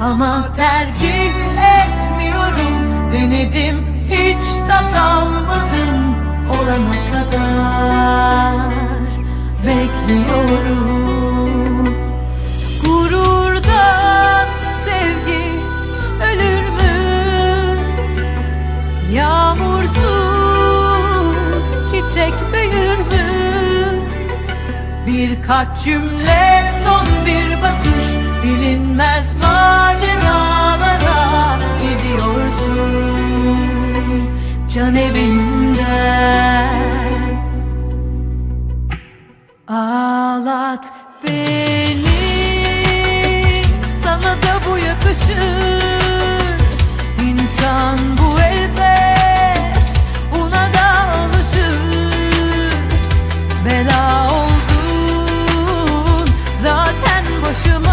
Ama tercih etmiyorum Denedim hiç tat almadım Olana kadar Bekliyorum Gururdan sevgi ölür mü? Yağmursuz çiçek büyür mü? Birkaç cümle son bir bakış Bilinmez Can evimden Ağlat beni Sana da bu yakışır. İnsan bu elbet Buna da alışır. Bela oldun Zaten başıma